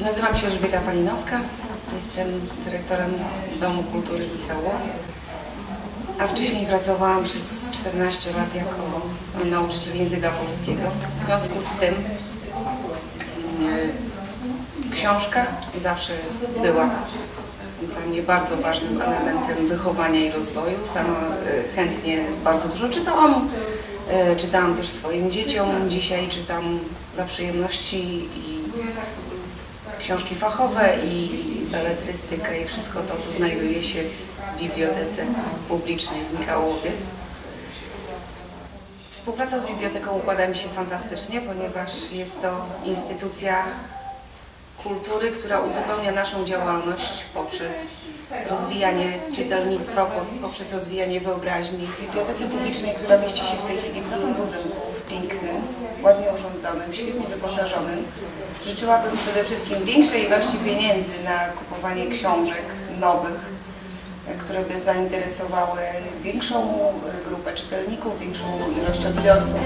Nazywam się Elżbieta Palinowska, jestem dyrektorem Domu Kultury w Michałowie, a wcześniej pracowałam przez 14 lat jako nauczyciel języka polskiego. W związku z tym e, książka zawsze była dla mnie bardzo ważnym elementem wychowania i rozwoju. Sama e, chętnie bardzo dużo czytałam. E, Czytałam też swoim dzieciom. Dzisiaj czytam dla przyjemności i książki fachowe i beletrystykę i wszystko to, co znajduje się w bibliotece publicznej w Michałowie. Współpraca z biblioteką układa mi się fantastycznie, ponieważ jest to instytucja kultury, która uzupełnia naszą działalność poprzez rozwijanie czytelnictwa, po- poprzez rozwijanie wyobraźni. W bibliotece publicznej, która mieści się w tej chwili w nowym budynku, świetnie wyposażonym, życzyłabym przede wszystkim większej ilości pieniędzy na kupowanie książek nowych, e, które by zainteresowały większą e, grupę czytelników, większą ilość odbiorców.